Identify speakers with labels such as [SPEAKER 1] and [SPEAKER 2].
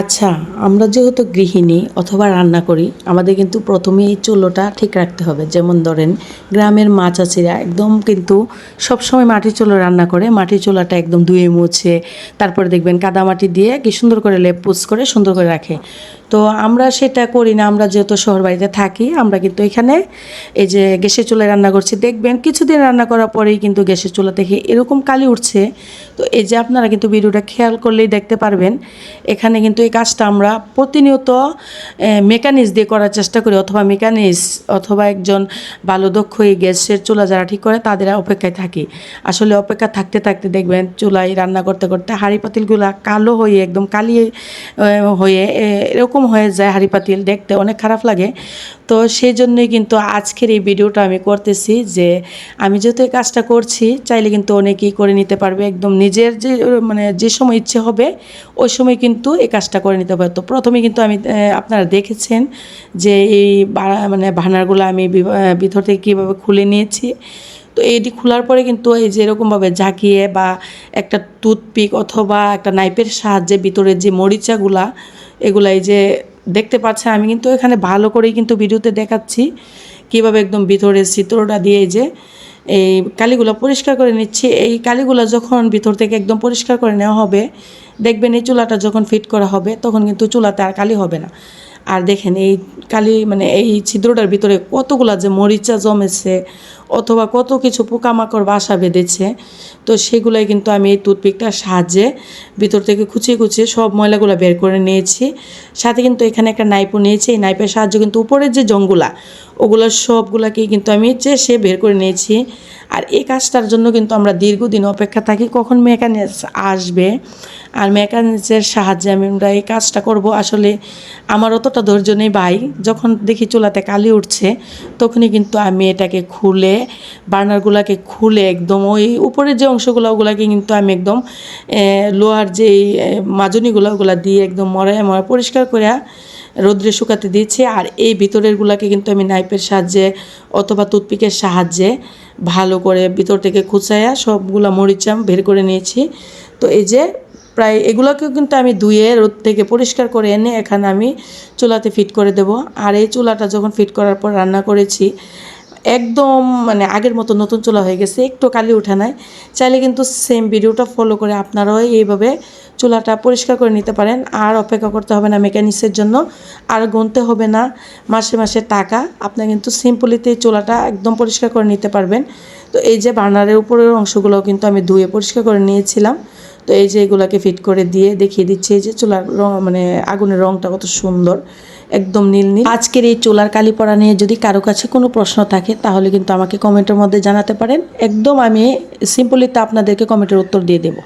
[SPEAKER 1] আচ্ছা আমরা যেহেতু গৃহিণী অথবা রান্না করি, আমাদের কিন্তু প্রথমে এই চুলোটা ঠিক রাখতে হবে। যেমন ধরেন, গ্রামের মা আছিরা একদম কিন্তু সবসময় মাটির চুলো রান্না করে, মাটির চুলাটা একদম ধুয়ে মুছে, তারপরে দেখবেন কাদামাটি দিয়ে কি সুন্দর করে লেপ পুচ করে সুন্দর করে রাখে। তো আমরা সেটা করি না আমরা যেহেতু শহর বাড়িতে থাকি আমরা কিন্তু এখানে এই যে গ্যাসের চুলায় রান্না করছি দেখবেন কিছুদিন রান্না করার পরেই কিন্তু গ্যাসের চুলা থেকে এরকম কালি উঠছে। তো এই যে আপনারা কিন্তু ভিডিওটা খেয়াল করলেই দেখতে পারবেন এখানে কিন্তু এই কাজটা আমরা প্রতিনিয়ত মেকানিক্স দিয়ে করার চেষ্টা করি অথবা মেকানিক্স অথবা একজন ভালো দক্ষ এই গ্যাসের চুলা যারা ঠিক করে তাদের অপেক্ষায় থাকি। আসলে অপেক্ষা থাকতে থাকতে দেখবেন চুলায় রান্না করতে করতে হাঁড়ি পাতিলগুলা কালো হয়ে একদম কালি আহ, হয়ে এরকম হয়ে যায় হাঁড়ি পাতিল দেখতে অনেক খারাপ লাগে। তো সেই জন্যই কিন্তু আজকের এই ভিডিওটা আমি করতেছি যে আমি যেহেতু এই কাজটা করছি, চাইলে কিন্তু অনেকেই করে নিতে পারবে। একদম নিজের যে মানে যে সময় ইচ্ছে হবে, ওই সময় কিন্তু এই কাজটা করে নিতে পারবে তো প্রথমে কিন্তু আমি আপনারা দেখেছেন যে এই মানে ভানারগুলো আমি ভিতর থেকে কীভাবে খুলে নিয়েছি। তো এইটি খোলার পরে কিন্তু এই যে এরকমভাবে ঝাঁকিয়ে বা একটা টুথপিক অথবা একটা নাইপের সাহায্যে ভিতরের যে মরিচাগুলা এগুলা এই যে দেখতে পাচ্ছেন আমি কিন্তু এখানে ভালো করেই কিন্তু ভিডিওতে দেখাচ্ছি। কীভাবে একদম ভিতরের চিত্রটা দিয়ে যে এই কালিগুলো পরিষ্কার করে নিচ্ছি। এই কালিগুলো যখন ভিতর থেকে একদম পরিষ্কার করে নেওয়া হবে, দেখবেন এই চুলাটা যখন ফিট করা হবে, তখন কিন্তু চুলাতে আর কালি হবে না। আর দেখেন এই কালি মানে এই ছিদ্রটার ভিতরে কতগুলা যে মরিচা জমেছে, অথবা কত কিছু পোকামাকড় বাসা বেঁধেছে, তো সেগুলাই কিন্তু আমি এই টুথপিকটার সাহায্যে ভিতর থেকে খুঁচিয়ে খুঁচিয়ে সব ময়লাগুলো বের করে নিয়েছি। সাথে কিন্তু এখানে একটা নাইপও নিয়েছি, এই নাইপের সাহায্যে কিন্তু উপরের যে জঙ্গুলা, ওগুলো সবগুলাকেই কিন্তু আমি চেষে বের করে নিয়েছি। আর এই কাজটার জন্য কিন্তু আমরা দীর্ঘদিন অপেক্ষা থাকি, কখন মেকানিক্স আসবে। আর মেকানিক্সের সাহায্যে আমি আমরা এই কাজটা করব। আসলে আমার অতটা ধৈর্য নেই ভাই যখন দেখি চুলাতে কালি উঠছে তখনই কিন্তু আমি এটাকে খুলে বার্নারগুলোকে খুলে একদম ওই উপরের যে অংশগুলো ওগুলাকে কিন্তু আমি একদম লোহার আহ, মাজনিগুলো ওগুলা দিয়ে একদম মরায় মরা পরিষ্কার করে রোদ্রে শুকাতে দিয়েছি। আর এই ভিতরেরগুলোকে কিন্তু আমি নাইপের সাহায্যে অথবা টুথপিকের সাহায্যে ভালো করে ভিতর থেকে খুচাইয়া সবগুলো মরিচাম বের করে নিয়েছি। তো এই যে প্রায় এগুলোকেও কিন্তু আমি ধুয়ে রোদ থেকে পরিষ্কার করে এনে এখানে আমি চুলাতে ফিট করে দেব। আর এই চুলাটা যখন ফিট করার পর রান্না করেছি, একদম মানে আগের মতো নতুন চুলা হয়ে গেছে, একটু কালি উঠে নাই। চাইলে কিন্তু সেম ভিডিওটা ফলো করে আপনারাও এইভাবে চুলাটা পরিষ্কার করে নিতে পারেন। আর অপেক্ষা করতে হবে না মেকানিক্সের জন্য। আর গুনতে হবে না মাসে মাসে টাকা। আপনার কিন্তু সিম্পলিতে চুলাটা একদম পরিষ্কার করে নিতে পারবেন। তো এই যে বার্নারের উপরের অংশগুলোও কিন্তু আমি ধুয়ে পরিষ্কার করে নিয়েছিলাম। তো এই যে এগুলাকে ফিট করে দিয়ে দেখিয়ে দিচ্ছে, এই যে চুলার রং মানে আগুনের রংটা কত সুন্দর, একদম নীল নীল। আজকের এই চুলার কালি পড়া নিয়ে যদি কারও কাছে কোনো প্রশ্ন থাকে, তাহলে কিন্তু আমাকে কমেন্টের মধ্যে জানাতে পারেন। একদম আমি সিম্পলি সিম্পলিতে আপনাদেরকে কমেন্টের উত্তর দিয়ে দেবো।